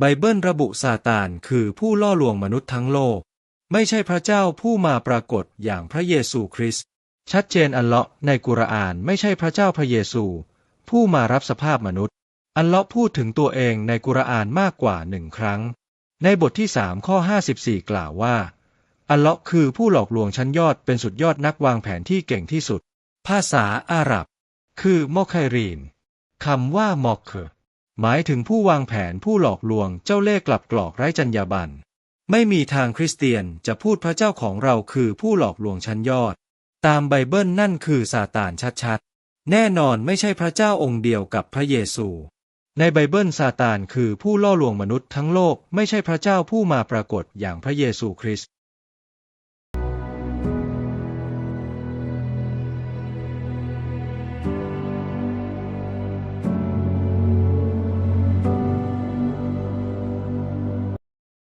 ไบเบิลระบุซาตานคือผู้ล่อลวงมนุษย์ทั้งโลก ไม่ใช่พระเจ้าผู้มาปรากฏอย่างพระเยซูคริสต์ชัดเจนอัลเลาะห์ในกุรอานไม่ใช่พระเจ้าพระเยซู ผู้มารับสภาพมนุษย์ อัลเลาะห์พูดถึงตัวเองในกุรอานมากกว่าหนึ่งครั้ง ในบทที่สามข้อ54กล่าวว่า อัลเลาะห์คือผู้หลอกลวงชั้นยอดเป็นสุดยอดนักวางแผนที่เก่งที่สุด ภาษาอาหรับ คือมอคไครีนคำว่ามอกเค หมายถึงผู้วางแผนผู้หลอกลวงเจ้าเล่ห์กลับกรอกไร้จรรยาบรรณไม่มีทางคริสเตียนจะพูดพระเจ้าของเราคือผู้หลอกลวงชั้นยอด ตามไบเบิลนั่นคือซาตานชัดๆ แน่นอนไม่ใช่พระเจ้าองค์เดียวกับพระเยซู ในไบเบิลซาตานคือผู้ล่อลวงมนุษย์ทั้งโลกไม่ใช่พระเจ้าผู้มาปรากฏอย่างพระเยซูคริสต์